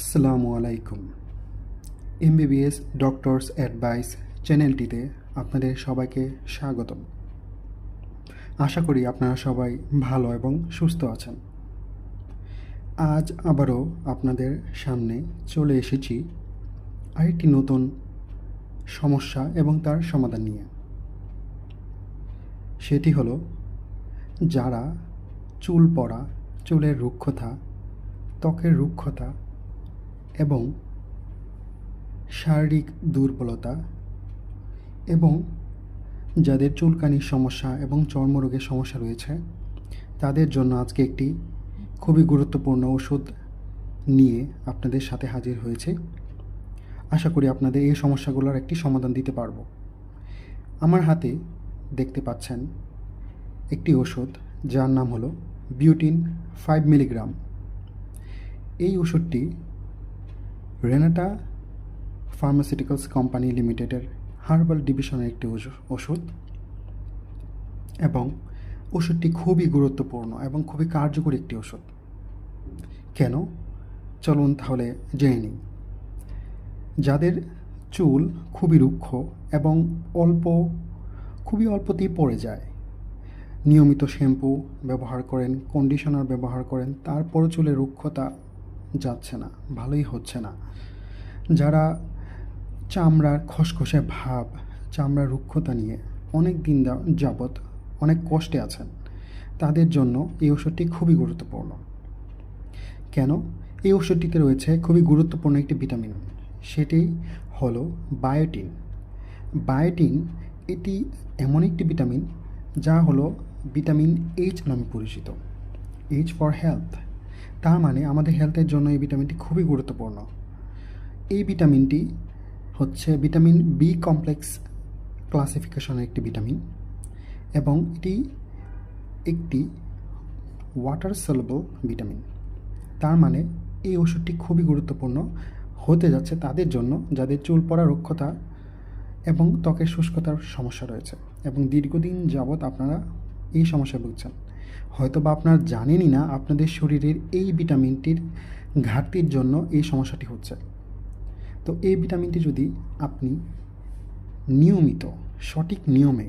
আসসালামু আলাইকুম। MBBS doctors advice চ্যানেলটিতে আপনাদের সবাইকে স্বাগতম। আশা করি আপনারা সবাই ভালো এবং সুস্থ আছেন। আজ আবারও আপনাদের সামনে চলে এসেছি আরেকটি নতুন সমস্যা এবং তার সমাধান নিয়ে। সেটি হলো যারা চুল পড়া, চুলের রুক্ষতা, ত্বকের রুক্ষতা এবং শারীরিক দুর্বলতা এবং যাদের চুলকানির সমস্যা এবং চর্মরোগের সমস্যা রয়েছে, তাদের জন্য আজকে একটি খুবই গুরুত্বপূর্ণ ওষুধ নিয়ে আপনাদের সাথে হাজির হয়েছে। আশা করি আপনাদের এই সমস্যাগুলোর একটি সমাধান দিতে পারব। আমার হাতে দেখতে পাচ্ছেন একটি ওষুধ, যার নাম হলো বিউটিন ফাইভ মিলিগ্রাম। এই ওষুধটি রেনাটা ফার্মাসিউটিক্যালস কোম্পানি লিমিটেডের হার্বাল ডিভিশনের একটি ওষু- ওষুধ এবং ওষুধটি খুবই গুরুত্বপূর্ণ এবং খুবই কার্যকরী একটি ওষুধ। কেন? চলুন তাহলে জেনে নিই। যাদের চুল খুবই রুক্ষ এবং অল্প, খুবই অল্পতেই পড়ে যায়, নিয়মিত শ্যাম্পু ব্যবহার করেন, কন্ডিশনার ব্যবহার করেন, তারপরও চুলের রুক্ষতা যাচ্ছে না, ভালোই হচ্ছে না। যারা চামড়ার খসখসে ভাব, চামড়ার রুক্ষতা নিয়ে অনেক দিন যাবৎ অনেক কষ্টে আছেন, তাদের জন্য এই ওষুধটি খুবই গুরুত্বপূর্ণ। কেন? এই ওষুধটিতে রয়েছে খুবই গুরুত্বপূর্ণ একটি ভিটামিন। সেটি হলো বায়োটিন। বায়োটিন এটি এমন একটি ভিটামিন যা হলো ভিটামিন এইচ নামে পরিচিত। H for health. তার মানে আমাদের হেলথের জন্য এই ভিটামিনটি খুবই গুরুত্বপূর্ণ। এই ভিটামিনটি হচ্ছে ভিটামিন বি কমপ্লেক্স ক্লাসিফিকেশনের একটি ভিটামিন এবং এটি একটি ওয়াটার সলবল ভিটামিন তার মানে এই ওষুধটি খুবই গুরুত্বপূর্ণ হতে যাচ্ছে তাদের জন্য যাদের চুল পড়া রক্ষতা এবং ত্বকের শুষ্কতার সমস্যা রয়েছে এবং দীর্ঘদিন যাবৎ আপনারা এই সমস্যায় ভুগছেন। হয়তো বা আপনারা জানেনই না আপনাদের শরীরের এই ভিটামিনটির ঘাটতির জন্য এই সমস্যাটি হচ্ছে। তো এই ভিটামিনটি যদি আপনি নিয়মিত, সঠিক নিয়মে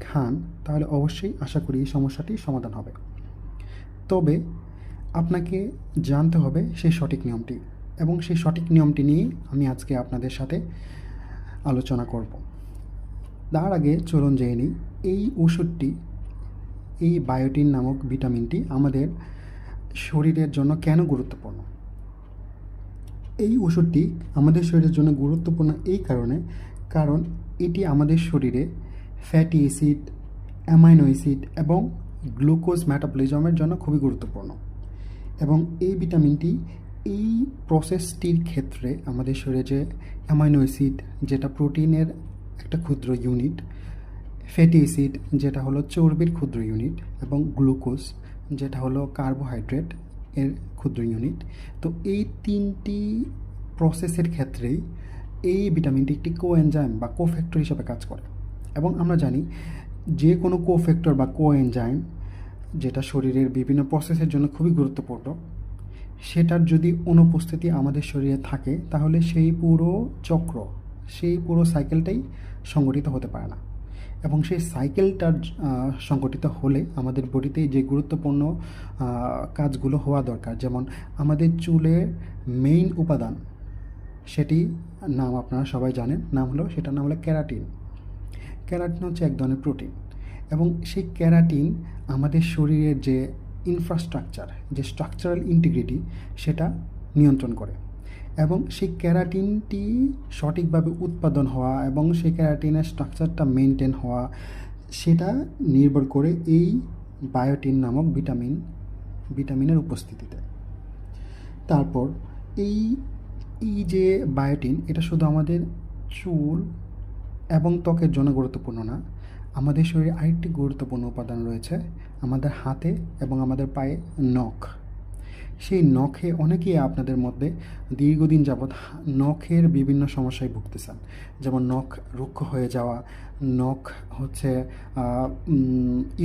খান, তাহলে অবশ্যই আশা করি এই সমস্যাটি সমাধান হবে। তবে আপনাকে জানতে হবে সেই সঠিক নিয়মটি এবং সেই সঠিক নিয়মটি নিয়েই আমি আজকে আপনাদের সাথে আলোচনা করব। তার আগে চলুন জেনে নিই, এই ওষুধটি এই বায়োটিন নামক ভিটামিনটি আমাদের শরীরের জন্য কেন গুরুত্বপূর্ণ? এই ওষুধটি আমাদের শরীরের জন্য গুরুত্বপূর্ণ এই কারণে, কারণ এটি আমাদের শরীরে ফ্যাটি অ্যাসিড অ্যামাইনো অ্যাসিড এবং গ্লুকোজ মেটাবলিজমের জন্য খুবই গুরুত্বপূর্ণ। এবং এই ভিটামিনটি এই প্রসেসটির ক্ষেত্রে আমাদের শরীরে যে অ্যামাইনো অ্যাসিড যেটা প্রোটিনের একটা ক্ষুদ্র ইউনিট ফ্যাটি অ্যাসিড, যেটা হলো চর্বির ক্ষুদ্র ইউনিট, এবং গ্লুকোজ, যেটা হলো কার্বোহাইড্রেট এর ক্ষুদ্র ইউনিট। তো এই তিনটি প্রসেসের ক্ষেত্রেই এই ভিটামিনটি একটি কোএনজাইম বা কোফ্যাক্টর হিসেবে কাজ করে। এবং আমরা জানি যে কোনো কোফ্যাক্টর বা কোএনজাইম, যেটা শরীরের বিভিন্ন প্রসেসের জন্য খুবই গুরুত্বপূর্ণ, সেটার যদি অনুপস্থিতি আমাদের শরীরে থাকে, তাহলে সেই পুরো চক্র, সেই পুরো সাইকেলটাই সংগঠিত হতে পারে না। এবং সেই সাইকেলটার সংগঠিত হলে আমাদের বডিতে যে গুরুত্বপূর্ণ কাজগুলো হওয়া দরকার। যেমন আমাদের চুলের মেইন উপাদান, সেটি নাম আপনারা সবাই জানেন, নাম হলো, সেটার নাম হলো ক্যারাটিন। ক্যারাটিন হচ্ছে এক ধরনের প্রোটিন এবং সেই ক্যারাটিন আমাদের শরীরের যে ইনফ্রাস্ট্রাকচার যে স্ট্রাকচারাল ইন্টিগ্রিটি সেটা নিয়ন্ত্রণ করে। এবং সেই ক্যারাটিনটি সঠিকভাবে উৎপাদন হওয়া এবং সেই ক্যারাটিনের স্ট্রাকচারটা মেনটেন হওয়া, সেটা নির্ভর করে এই বায়োটিন নামক ভিটামিন, ভিটামিনের উপস্থিতিতে। তারপর এই এই যে বায়োটিন, এটা শুধু আমাদের চুল এবং ত্বকের জন্য গুরুত্বপূর্ণ না, আমাদের শরীরে আরেকটি গুরুত্বপূর্ণ উপাদান রয়েছে, আমাদের হাতে এবং আমাদের পায়ে নখ। সেই নখে অনেকেই আপনাদের মধ্যে দীর্ঘদিন যাবৎ নখের বিভিন্ন সমস্যায় ভুগতেছেন। যেমন নখ রুক্ষ হয়ে যাওয়া, নখ হচ্ছে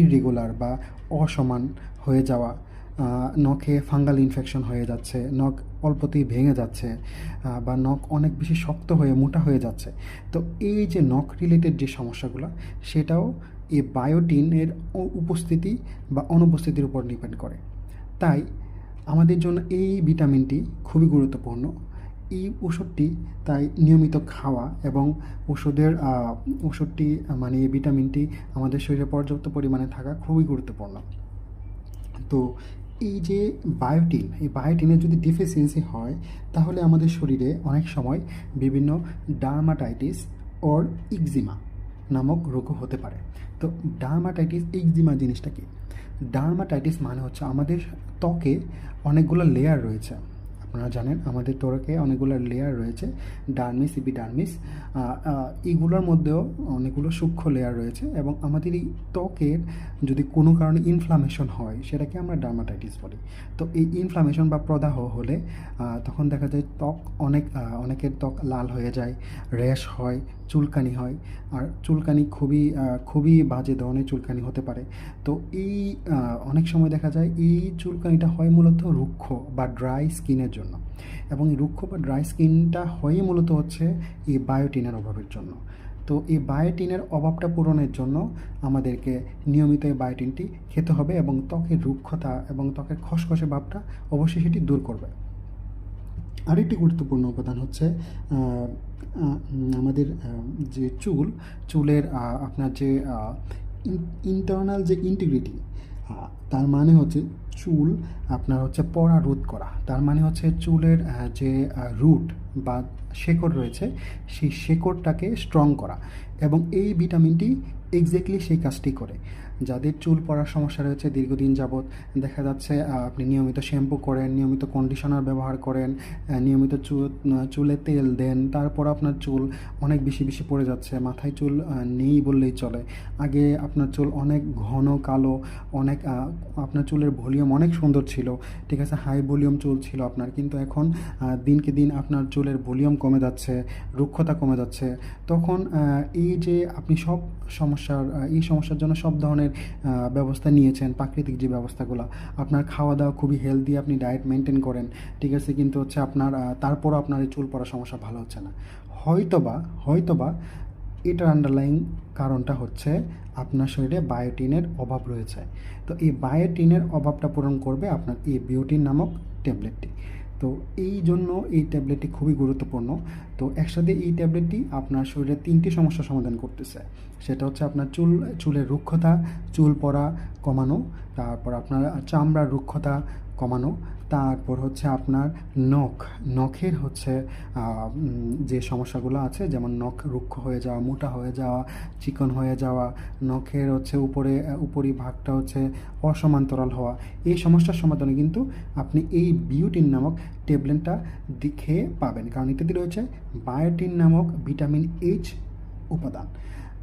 ইররেগুলার বা অসমান হয়ে যাওয়া নখে ফাঙ্গাল ইনফেকশন হয়ে যাচ্ছে, নখ অল্পতেই ভেঙে যাচ্ছে বা নখ অনেক বেশি শক্ত হয়ে মোটা হয়ে যাচ্ছে। তো এই যে নখ রিলেটেড যে সমস্যাগুলো, সেটাও এই বায়োটিনের উপস্থিতি বা অনুপস্থিতির উপর ডিপেন্ড করে। তাই আমাদের জন্য এই ভিটামিনটি খুবই গুরুত্বপূর্ণ। এই ওষুধটি তাই নিয়মিত খাওয়া এবং ওষুধের ওষুধটি মানে এই ভিটামিনটি আমাদের শরীরে পর্যাপ্ত পরিমাণে থাকা খুবই গুরুত্বপূর্ণ। তো এই যে বায়োটিন, এই বায়োটিনের যদি ডিফিসিয়েন্সি হয়, তাহলে আমাদের শরীরে অনেক সময় বিভিন্ন ডার্মাটাইটিস ওর ইকজিমা নামক রোগও হতে পারে। তো ডার্মাটাইটিস, ইকজিমা জিনিসটা কি? ডার্মাটাইটিস মানে হচ্ছে আমাদের ত্বকে অনেকগুলো লেয়ার রয়েছে। আপনারা জানেন, আমাদের ত্বকে অনেকগুলো লেয়ার রয়েছে, ডার্মিস, ইপিডার্মিস এইগুলোর মধ্যেও অনেকগুলো সূক্ষ্ম লেয়ার রয়েছে এবং আমাদের এই ত্বকের যদি কোনো কারণে ইনফ্লামেশন হয়, সেটাকে আমরা ডার্মাটাইটিস বলি। তো এই ইনফ্লামেশন বা প্রদাহ হলে তখন দেখা যায় ত্বক অনেক অনেকের ত্বক লাল হয়ে যায়, র্যাশ হয় চুলকানি হয়। আর চুলকানি খুবই খুবই বাজে ধরনের চুলকানি হতে পারে। তো এই অনেক সময় দেখা যায় এই চুলকানিটা হয় মূলত রুক্ষ বা ড্রাই স্কিনের জন্য। এবং এই রুক্ষ বা ড্রাই স্কিনটা হয় মূলত হচ্ছে এই বায়োটিনের অভাবের জন্য। তো এই বায়োটিনের অভাবটা পূরণের জন্য আমাদেরকে নিয়মিত এই বায়োটিনটি খেতে হবে এবং ত্বকের রুক্ষতা এবং ত্বকের খসখসে ভাবটা অবশ্যই সেটি দূর করবে। আরেকটি গুরুত্বপূর্ণ উপাদান হচ্ছে আমাদের যে চুল, চুলের আপনার যে ইন্টারনাল যে ইন্টিগ্রিটি তার মানে হচ্ছে চুল আপনার হচ্ছে পড়া রোধ করা। তার মানে হচ্ছে চুলের যে রুট বা শেকড় রয়েছে, সেই শেকড়টাকে স্ট্রং করা এবং এই ভিটামিনটি এক্স্যাক্টলি সেই কাজটি করে। যাদের চুল পড়ার সমস্যা রয়েছে দীর্ঘদিন যাবৎ, দেখা যাচ্ছে আপনি নিয়মিত শ্যাম্পু করেন, নিয়মিত কন্ডিশনার ব্যবহার করেন নিয়মিত চুল চুলে তেল দেন, তারপর আপনার চুল অনেক বেশি বেশি পড়ে যাচ্ছে, মাথায় চুল নেই বললেই চলে। আগে আপনার চুল অনেক ঘন, কালো, অনেক আপনার চুলের ভলিউম অনেক সুন্দর ছিল, ঠিক আছে, হাই ভলিউম চুল ছিল আপনার, কিন্তু এখন দিনকে দিন আপনার চুলের ভলিউম কমে যাচ্ছে, রুক্ষতা কমে যাচ্ছে। তখন এই যে আপনি সব সমস্যার এই সমস্যার জন্য সব ধরনের আহ, ব্যবস্থা নিয়েছেন প্রাকৃতিক যে ব্যবস্থাগুলো। আপনার খাওয়া দাওয়া খুবই হেলদি আপনি ডায়েট মেনটেন করেন ঠিক আছে কিন্তু হচ্ছে আপনার তারপরও আপনার এই চুল পড়ার সমস্যা ভালো হচ্ছে না। হয়তোবা হয়তোবা এটার আন্ডারলাইন কারণটা হচ্ছে আপনার শরীরে বায়োটিনের অভাব রয়েছে। তো এই বায়োটিনের অভাবটা পূরণ করবে আপনার এই বিওটিন নামক ট্যাবলেটটি তো এই জন্য এই ট্যাবলেটটি খুবই গুরুত্বপূর্ণ। তো একসাথে এই ট্যাবলেটটি আপনার শরীরে তিনটি সমস্যা সমাধান করতেছে। সেটা হচ্ছে আপনার চুল, চুলের রুক্ষতা, চুল পড়া কমানো, তারপর আপনার চামড়ার রুক্ষতা কমানো। তারপর হচ্ছে আপনার নখ। নখের হচ্ছে যে সমস্যাগুলো আছে, যেমন নখ রুক্ষ হয়ে যাওয়া, মোটা হয়ে যাওয়া, চিকন হয়ে যাওয়া, নখের হচ্ছে উপরে উপরি ভাগটা হচ্ছে অসমান্তরাল হওয়া। এই সমস্যার সমাধানে কিন্তু আপনি এই বিউটিন নামক ট্যাবলেটটা দেখে পাবেন। কারণ এটাতে রয়েছে বায়োটিন নামক ভিটামিন এইচ উপাদান।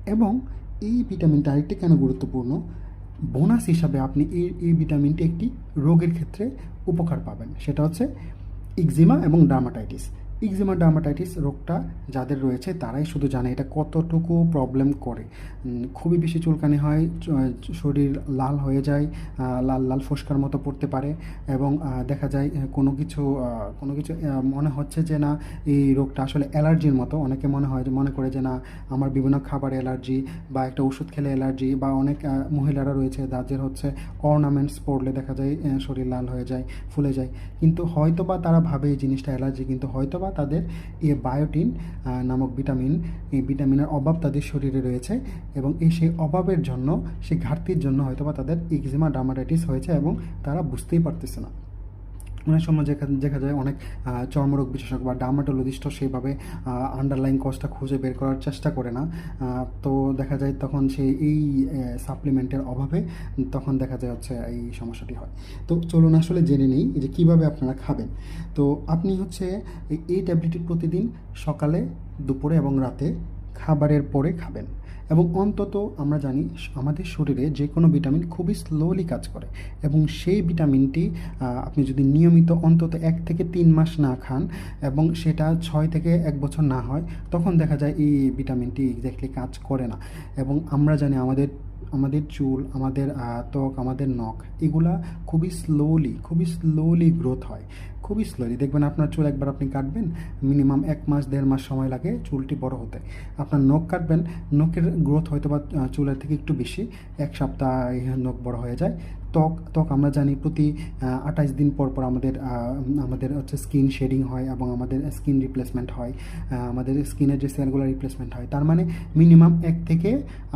এবং এই ভিটামিনটা আরেকটি কেন গুরুত্বপূর্ণ? বোনাস হিসাবে আপনি এই এই ভিটামিনটি একটি রোগের ক্ষেত্রে উপকার পাবেন। সেটা হচ্ছে ইকজিমা এবং ডার্মাটাইটিস। ইকজিমা ডার্মাটাইটিস রোগটা যাদের রয়েছে তারাই শুধু জানে এটা কতটুকু প্রবলেম করে। খুবই বেশি চুলকানি হয় শরীর লাল হয়ে যায় লাল লাল ফোস্কার মতো পড়তে পারে এবং দেখা যায় কোনো কিছু কোনো কিছু মনে হচ্ছে যে না, এই রোগটা আসলে অ্যালার্জির মতো। অনেকে মনে হয়, মনে করে যে না, আমার বিভিন্ন খাবার অ্যালার্জি বা একটা ওষুধ খেলে অ্যালার্জি বা অনেক মহিলারা রয়েছে যাদের হচ্ছে অর্নামেন্টস পরলে দেখা যায় শরীর লাল হয়ে যায়, ফুলে যায়। কিন্তু হয়তো বা তারা ভাবে এই জিনিসটা অ্যালার্জি, কিন্তু হয়তো বা তাদের এ বায়োটিন নামক ভিটামিন, এই ভিটামিনের অভাব তাদের শরীরে রয়েছে এবং এই সেই অভাবের জন্য, সেই ঘাটতির জন্য হয়তোবা তাদের ইকজিমা ডার্মাটাইটিস হয়েছে এবং তারা বুঝতেই পারতেছে না। অনেক সময় দেখা যায় অনেক চর্মরোগ বিশেষজ্ঞ বা ডার্মাটোলজিস্টও সেইভাবে আন্ডারলাইন কজটা খুঁজে বের করার চেষ্টা করে না। তো দেখা যায় তখন সেই এই সাপ্লিমেন্টের অভাবে তখন দেখা যায় হচ্ছে এই সমস্যাটি হয়। তো চলুন আসলে জেনে নিই যে কীভাবে আপনারা খাবেন। তো আপনি হচ্ছে এই ট্যাবলেটটি প্রতিদিন সকালে, দুপুরে এবং রাতে খাবারের পরে খাবেন। এবং অন্তত আমরা জানি আমাদের শরীরে যে কোনো ভিটামিন খুবই স্লোলি কাজ করে এবং সেই ভিটামিনটি আপনি যদি নিয়মিত অন্তত এক থেকে তিন মাস না খান এবং সেটা ছয় থেকে এক বছর না হয়, তখন দেখা যায় এই ভিটামিনটি এক্স্যাক্টলি কাজ করে না। এবং আমরা জানি আমাদের আমাদের চুল, আমাদের ত্বক, আমাদের নখ, এগুলা খুবই স্লোলি খুবই স্লোলি গ্রোথ হয়। খুবই স্লোলি দেখবেন আপনার চুল একবার আপনি কাটবেন মিনিমাম এক মাস, দেড় মাস সময় লাগে চুলটি বড় হতে। আপনার নখ কাটবেন, নখের গ্রোথ হয়তো বা চুলের থেকে একটু বেশি, এক সপ্তাহ নখ বড় হয়ে যায়। ত্বক ত্বক আমরা জানি প্রতি আঠাশ দিন পর পর আমাদের আমাদের হচ্ছে স্কিন শেডিং হয় এবং আমাদের স্কিন রিপ্লেসমেন্ট হয়। আমাদের স্কিনের যে সেলগুলো রিপ্লেসমেন্ট হয়। তার মানে মিনিমাম এক থেকে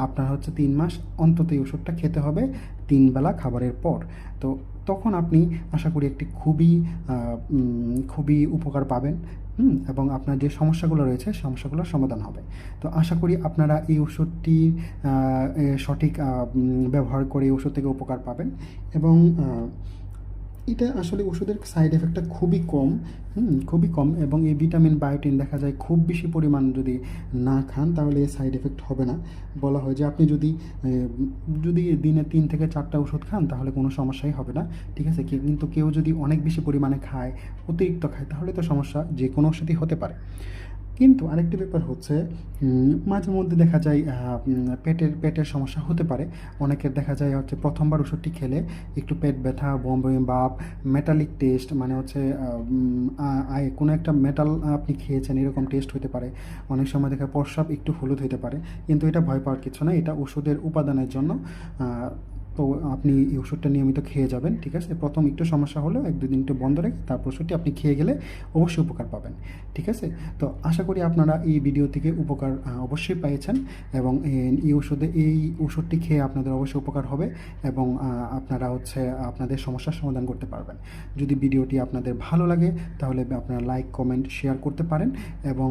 আপনার হচ্ছে তিন মাস অন্তত এই ওষুধটা খেতে হবে তিন বেলা খাবারের পর। তো তখন আপনি আশা করি একটি খুবই খুবই উপকার পাবেন। হুম, এবং আপনার যে সমস্যাগুলো রয়েছে সমস্যাগুলোর সমাধান হবে। তো আশা করি আপনারা এই ওষুধটি সঠিক ব্যবহার করে ওষুধ থেকে উপকার পাবেন এবং এটা আসলে ওষুধের সাইড এফেক্টটা খুবই কম, হুম, খুবই কম এবং এই ভিটামিন বায়োটিন দেখা যায় খুব বেশি পরিমাণ যদি না খান তাহলে এই সাইড এফেক্ট হবে না। বলা হয় যে আপনি যদি যদি দিনে তিন থেকে চারটা ওষুধ খান তাহলে কোনো সমস্যাই হবে না, ঠিক আছে? কিন্তু কেউ যদি অনেক বেশি পরিমাণে খায়, অতিরিক্ত খায় তাহলে তো সমস্যা যে কোনো ওষুধই হতে পারে। কিন্তু আরেকটি ব্যাপার হচ্ছে মাঝে মধ্যে দেখা যায় পেটের পেটের সমস্যা হতে পারে। অনেকের দেখা যায় হচ্ছে প্রথমবার ওষুধটি খেলে একটু পেট ব্যথা, বম, বাপ মেটালিক টেস্ট মানে হচ্ছে কোনো একটা মেটাল আপনি খেয়েছেন, এরকম টেস্ট হতে পারে। অনেক সময় দেখা প্রস্রাব একটু হলুদ হতে পারে। কিন্তু এটা ভয় পাওয়ার কিছু না, এটা ওষুধের উপাদানের জন্য তো আপনি এই ওষুধটা নিয়মিত খেয়ে যাবেন, ঠিক আছে? প্রথম একটু সমস্যা হলেও এক দুদিন একটু বন্ধ রেখে তারপর ওষুধটি আপনি খেয়ে গেলে অবশ্যই উপকার পাবেন, ঠিক আছে? তো আশা করি আপনারা এই ভিডিও থেকে উপকার অবশ্যই পেয়েছেন এবং এই ওষুধে, এই ওষুধটি খেয়ে আপনাদের অবশ্যই উপকার হবে এবং আপনারা হচ্ছে, আপনাদের সমস্যার সমাধান করতে পারবেন। যদি ভিডিওটি আপনাদের ভালো লাগে, তাহলে আপনারা লাইক কমেন্ট শেয়ার করতে পারেন এবং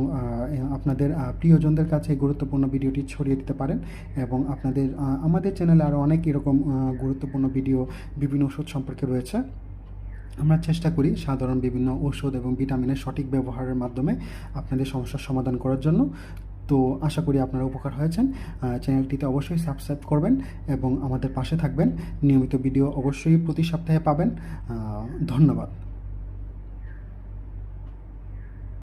আপনাদের প্রিয়জনদের কাছে গুরুত্বপূর্ণ ভিডিওটি ছড়িয়ে দিতে পারেন এবং আপনাদের আমাদের চ্যানেলে আরও অনেক এরকম গুরুত্বপূর্ণ ভিডিও বিভিন্ন ওষুধ সম্পর্কে রয়েছে। আমরা চেষ্টা করি সাধারণ বিভিন্ন ওষুধ এবং ভিটামিনের সঠিক ব্যবহারের মাধ্যমে আপনাদের সমস্যার সমাধান করার জন্য। তো আশা করি আপনারা উপকার হয়েছেন। চ্যানেলটিতে অবশ্যই সাবস্ক্রাইব করবেন এবং আমাদের পাশে থাকবেন। নিয়মিত ভিডিও অবশ্যই প্রতি সপ্তাহে পাবেন। ধন্যবাদ।